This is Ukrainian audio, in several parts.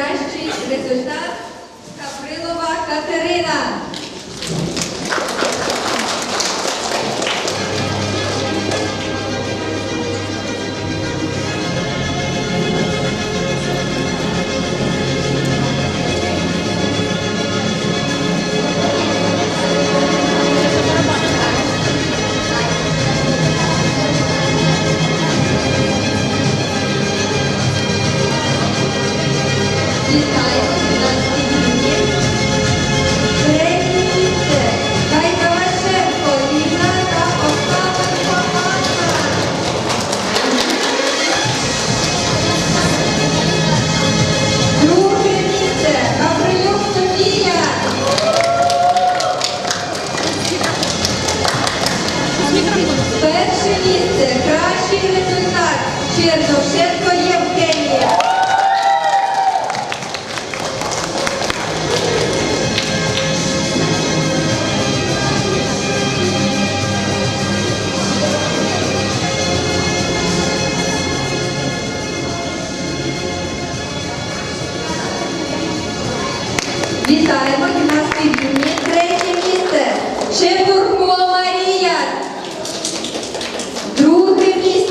Кращий результат Каприлова Катерина. Результат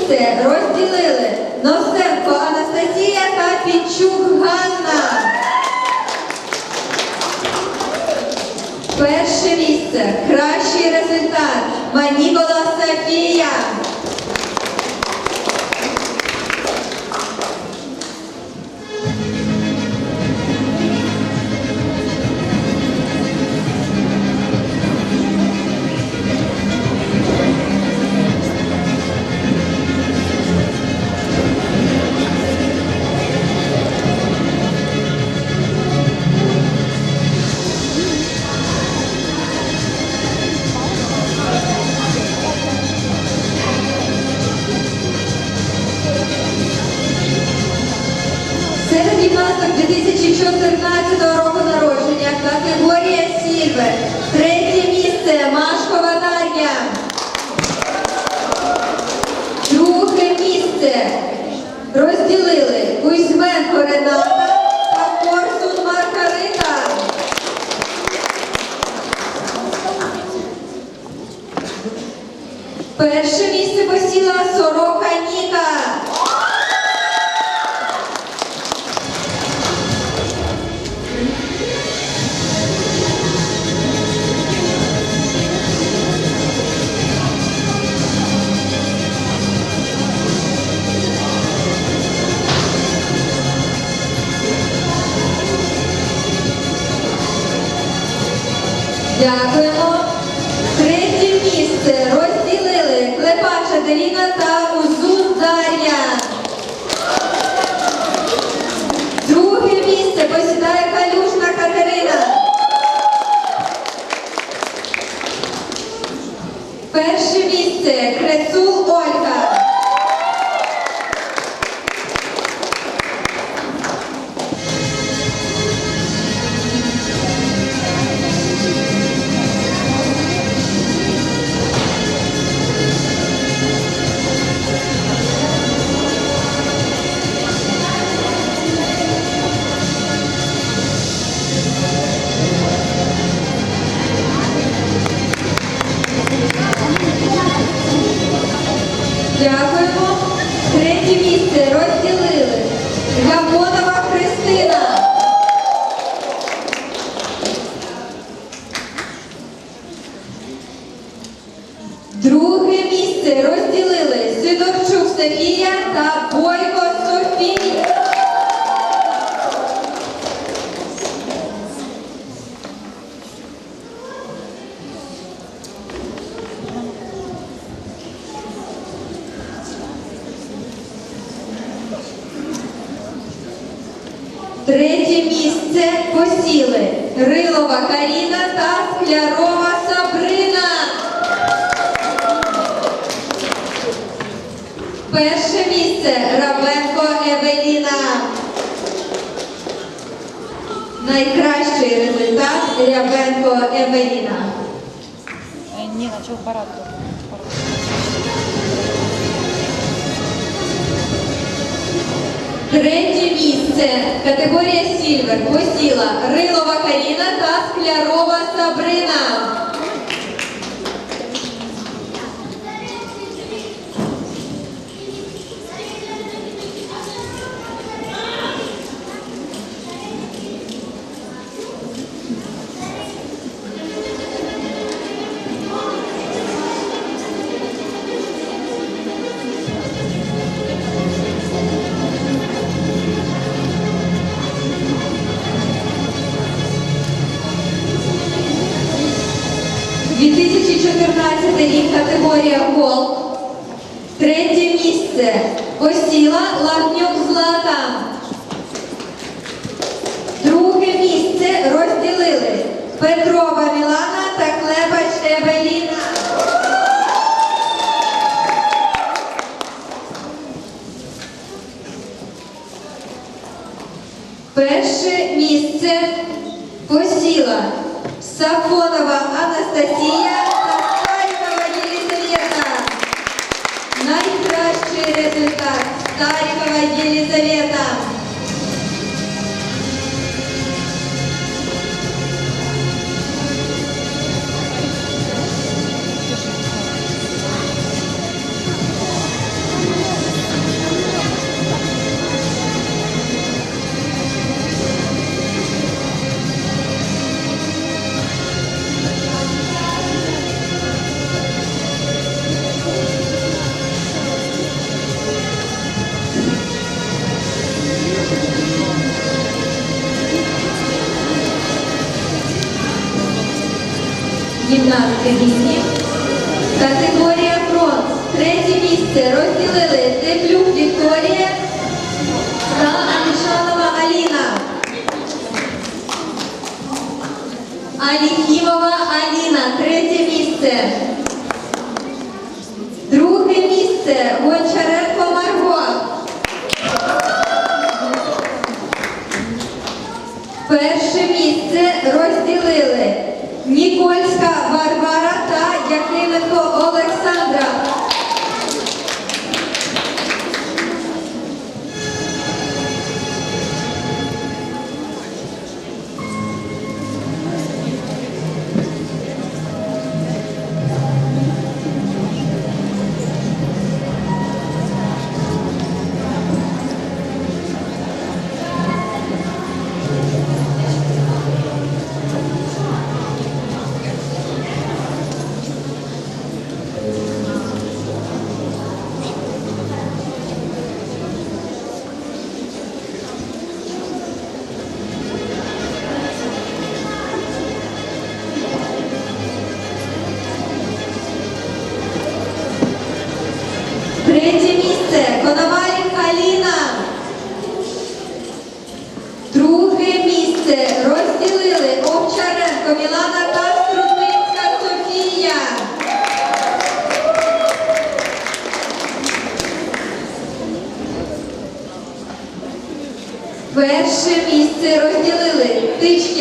місце розділили Носенко Анастасія та Пінчук Ганна. Перше місце. Кращий результат. Манібола Софія. Перше місце посіла Сорока Ніка. Дякуємо. Посіли Рилова Каріна та Склярова Сабрина. Перше місце Равленко Евеліна. Найкращий результат Рябенко Евеліна. Ні, начал парад. Третє місце. Категорія Сільвер посіла Рилова Каріна та Склярова Сабрина. – Петрова Мілана та Клепач Евеліна. Перше місце посіла Сафонова Анастасія та Старікова Єлизавета. Найкращий результат Старікова Єлизавета. Гімнастки вісні. Категорія бронз. Третє місце розділили Теплюк Вікторія та Алішанова Аліна. Аліхімова Аліна. Третє місце. Друге місце Гончаренко Nikolska Varvara та Яхименко Олександра.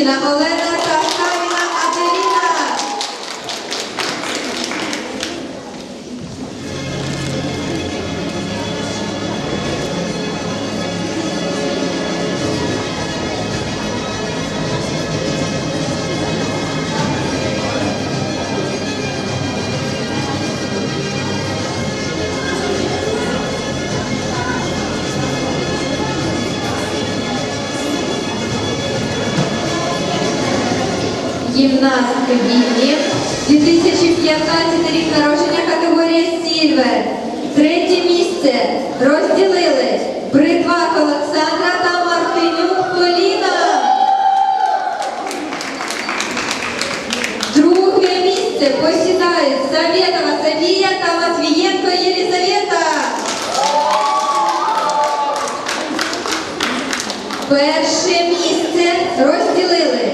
Тичкіна Олена Гімнастки 2015 рік народження категорія Сільвер. Третє місце розділили Бритвак Олександра та Мартинюк Поліна. Друге місце посідають Заветова Софія та Матвієнко Єлізавета. Перше місце розділили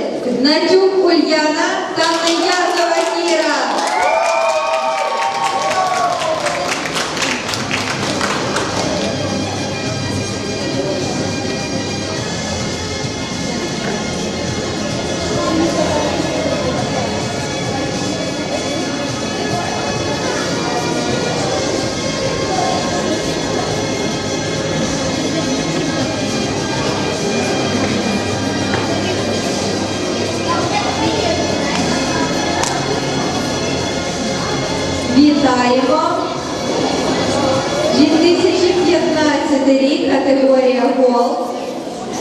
Гнатюк Ульяна та Неязова Кіра. Категорія гол.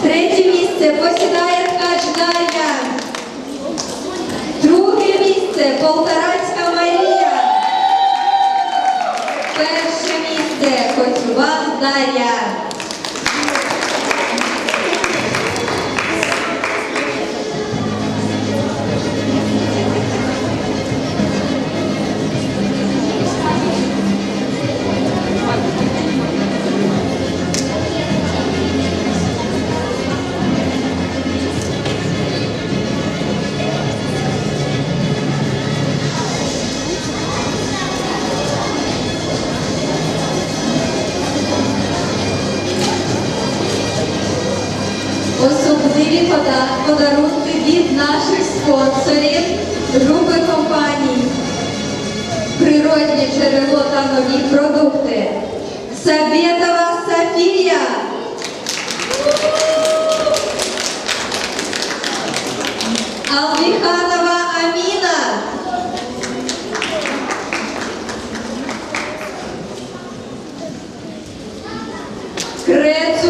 Третє місце посідає ткач Дар'я. Друге місце Полторацька Марія. Перше місце Коцюбан Дар'я. Пода- подарунки від наших спонсорів групи компаній. Природні джерело та нові продукти. Сабєтова Софія. Алвіханова Аміна. Крецул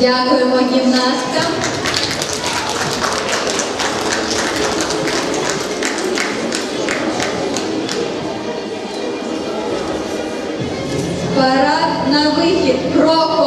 Дякуємо гімнасткам. Парад на вихід. Кроком